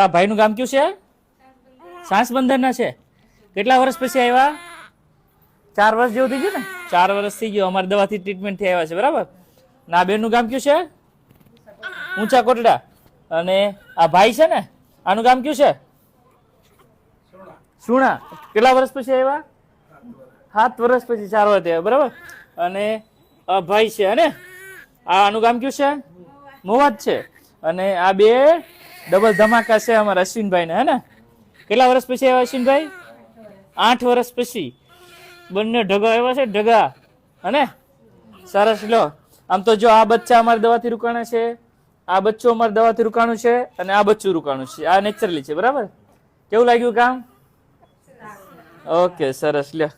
આ ભાઈનું ગામ કયું છે? સાંસ બંદરના છે. કેટલા વર્ષ પછી આવ્યા? ચાર વર્ષ જેવું થઈ ગયું ને? ચાર વર્ષ થઈ ગયું. અમારી દવાથી ટ્રીટમેન્ટથી આવ્યા છે બરાબર? ના બેનનું ગામ કયું છે? ઊંચા કોટડા. અને આ ભાઈ છે ને? આનું ગામ કયું છે? સુણા. કેટલા વર્ષ પછી આવ્યા? સાત વર્ષ પછી ચાર વર્ષ થયા બરાબર? અને આ ભાઈ છે અને આ આનું ગામ કયું છે? મોવાદ છે. અને આ બે ડબલ ધમાકા છે અમારા અશ્વિનભાઈ ને હે ને? કેટલા વર્ષ પછી આવ્યા અશ્વિનભાઈ? આઠ વર્ષ પછી. બંને ઢગા આવ્યા છે ઢગા. અને સરસ લો. આમ તો જો આ બચ્ચા અમારી દવાથી રોકાણા છે આ બચ્ચું અમારી દવાથી રોકાણું છે અને આ બચ્ચું રોકાણું છે. આ નેચરલી છે બરાબર? કેવું લાગ્યું કામ? ઓકે સરસ લ્યો.